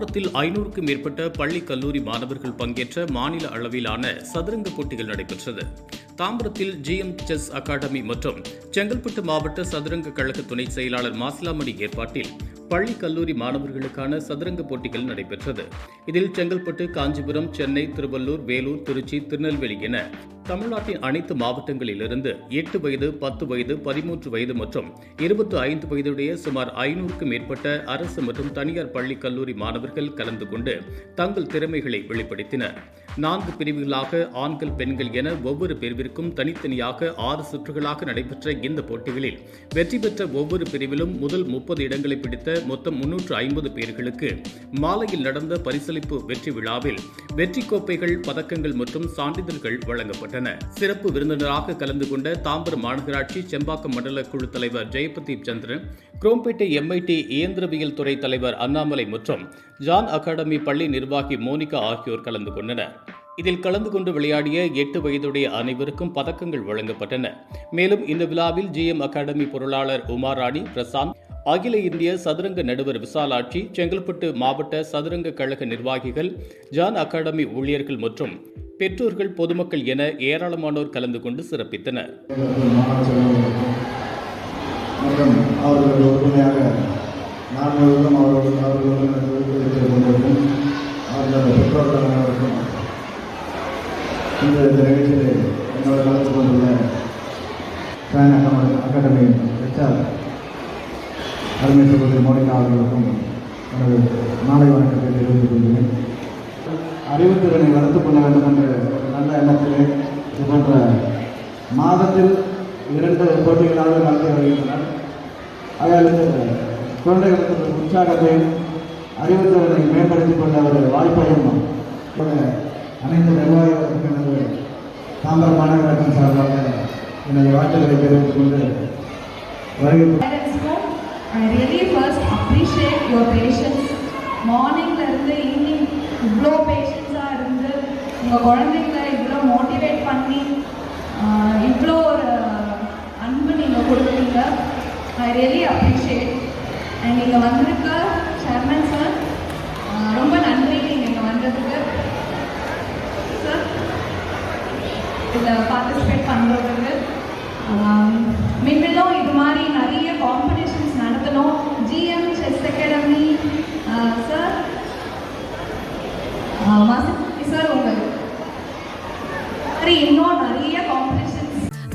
தாம்பரத்தில் ஐநூறுக்கும் மேற்பட்ட பள்ளி கல்லூரி மாணவர்கள் பங்கேற்ற மாநில அளவிலான சதுரங்க போட்டிகள் நடைபெற்றது. தாம்பரத்தில் ஜிஎம் செஸ் அகாடமி மற்றும் செங்கல்பட்டு மாவட்ட சதுரங்க கழக துணை செயலாளர் மாசிலாமணி ஏற்பாட்டில் பள்ளி கல்லூரி மாணவர்களுக்கான சதுரங்க போட்டிகள் நடைபெற்றது. இதில் செங்கல்பட்டு காஞ்சிபுரம் சென்னை திருவள்ளூர் வேலூர் திருச்சி திருநெல்வேலி என தமிழ்நாட்டின் அனைத்து மாவட்டங்களிலிருந்து எட்டு வயது பத்து வயது பதிமூன்று வயது மற்றும் இருபத்தி ஐந்து வயதுடைய சுமார் ஐநூறுக்கும் மேற்பட்ட அரசு மற்றும் தனியார் பள்ளி கல்லூரி மாணவர்கள் கலந்து கொண்டு தங்கள் திறமைகளை வெளிப்படுத்தினர். நான்கு பிரிவுகளாக ஆண்கள் பெண்கள் என ஒவ்வொரு பிரிவிற்கும் தனித்தனியாக ஆறு சுற்றுகளாக நடைபெற்ற இந்த போட்டிகளில் வெற்றி பெற்ற ஒவ்வொரு பிரிவிலும் முதல் முப்பது இடங்களை பிடித்த மொத்தம் முன்னூற்று ஐம்பது பேர்களுக்கு மாலையில் நடந்த பரிசளிப்பு வெற்றி விழாவில் வெற்றி கோப்பைகள் பதக்கங்கள் மற்றும் சான்றிதழ்கள் வழங்கப்பட்டன. சிறப்பு விருந்தினராக கலந்து கொண்ட தாம்பரம் மாநகராட்சி செம்பாக்கம் மண்டல குழு தலைவர் ஜெயபதீப் சந்திரன் குரோம்பேட்டை எம்ஐடி இயந்திரவியல் துறை தலைவர் அண்ணாமலை மற்றும் ஜான் அகாடமி பள்ளி நிர்வாகி மோனிகா ஆகியோர் கலந்து கொண்டனர். இதில் கலந்து கொண்டு விளையாடிய எட்டு வயதுடைய அனைவருக்கும் பதக்கங்கள் வழங்கப்பட்டன. மேலும் இந்த விழாவில் ஜிஎம் அகாடமி பொருளாளர் உமாராணி பிரசாந்த் அகில இந்திய சதுரங்க நடுவர் விசாலாட்சி செங்கல்பட்டு மாவட்ட சதுரங்க கழக நிர்வாகிகள் ஜான் அகாடமி ஊழியர்கள் மற்றும் பெற்றோர்கள் பொதுமக்கள் என ஏராளமானோர் கலந்து கொண்டு சிறப்பித்தனர். மாணவ செல்வங்களுக்கும் மற்றும் அவர்கள் இந்த நிகழ்ச்சியில் என்னோட கலந்து கொண்டுள்ள ஃபேன் அகாடமி அகாடமி ஹெச்ஆர் அருமை சகோதரி மோனிகா அவர்களுக்கும் எனது மாலை வணக்கத்தை தெரிவித்துக் கொள்கிறேன். அறிவுத்திறனை வளர்த்துக் கொள்ள வேண்டும் என்ற நல்ல எண்ணத்திலே இது போன்ற மாதத்தில் இரண்டு போட்டிகளாக நடத்தி வருகின்றனர். அதில் குழந்தைகளுக்கு உற்சாகத்தையும் அறிவுத்திறனை மேம்படுத்திக் கொண்ட ஒரு வாய்ப்பையும் அனைத்து நிர்வாக எனது தாம்பரம் மாநகராட்சி சார்பாக எனது வாழ்த்துக்களை தெரிவித்துக் கொண்டு வருகை Parents home, I really first appreciate your இருந்து ஈவினிங் இவ்வளோ பேஷன்ஸாக இருந்து உங்கள் குழந்தைங்கள இவ்வளோ மோட்டிவேட் பண்ணி இவ்வளோ ஒரு அன்பு நீங்கள் கொடுக்குறீங்க ஐ ரியலி அப்ரிஷியேட் அண்ட் நீங்கள் வந்திருக்க இதில் பார்ட்டிசிபேட் பண்ணுறதுக்கு மின்னலும் இது மாதிரி நிறைய காம்படிஷன்ஸ் நடத்தணும். GM chess academy sir Masi sir உங்கள் மாதிரி இன்னும் நிறைய காம்படிஷன்ஸ்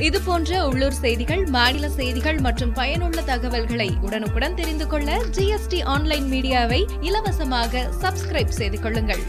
இது போன்ற உள்ளூர் செய்திகள் மாநில செய்திகள் மற்றும் பயனுள்ள தகவல்களை உடனுக்குடன் தெரிந்து கொள்ள ஜிஎஸ்டி ஆன்லைன் மீடியாவை இலவசமாக சப்ஸ்கிரைப் செய்து கொள்ளுங்கள்.